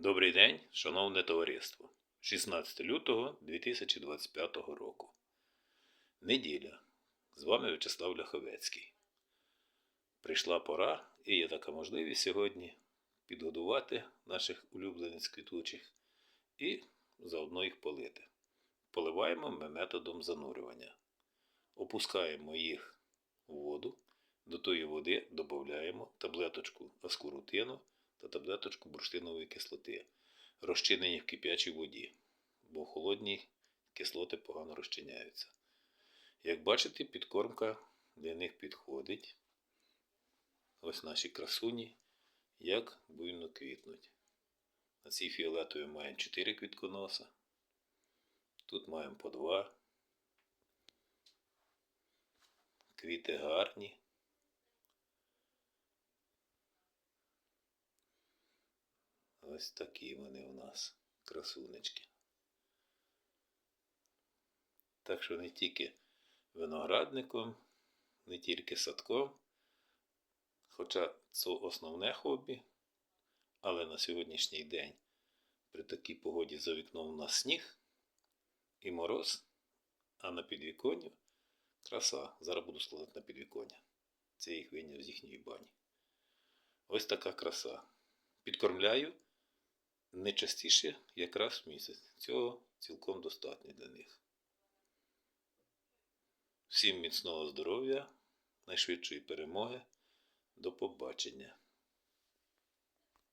Добрий день, шановне товариство. 16 лютого 2025 року. Неділя. З вами В'ячеслав Ляховецький. Прийшла пора, і є така можливість сьогодні підгодувати наших улюбленець квітучих і заодно їх полити. Поливаємо ми методом занурювання. Опускаємо їх у воду. До тої води додаємо таблеточку аскорутину та таблеточку бурштинової кислоти, розчинені в кип'ячій воді, бо в холодній кислоти погано розчиняються. Як бачите, підкормка для них підходить. Ось наші красуні, як буйно квітнуть. На цій фіолетовій маємо 4 квітконоса. Тут маємо по 2. Квіти гарні. Ось такі вони у нас, красунечки. Так що не тільки виноградником, не тільки садком, хоча це основне хобі, але на сьогоднішній день при такій погоді за вікном у нас сніг і мороз, а на підвіконні краса. Зараз буду складати на підвіконня. Це їх вийняв з їхньої бані. Ось така краса. Підкормляю не частіше, як в місяць. Цього цілком достатньо для них. Всім міцного здоров'я, найшвидшої перемоги. До побачення.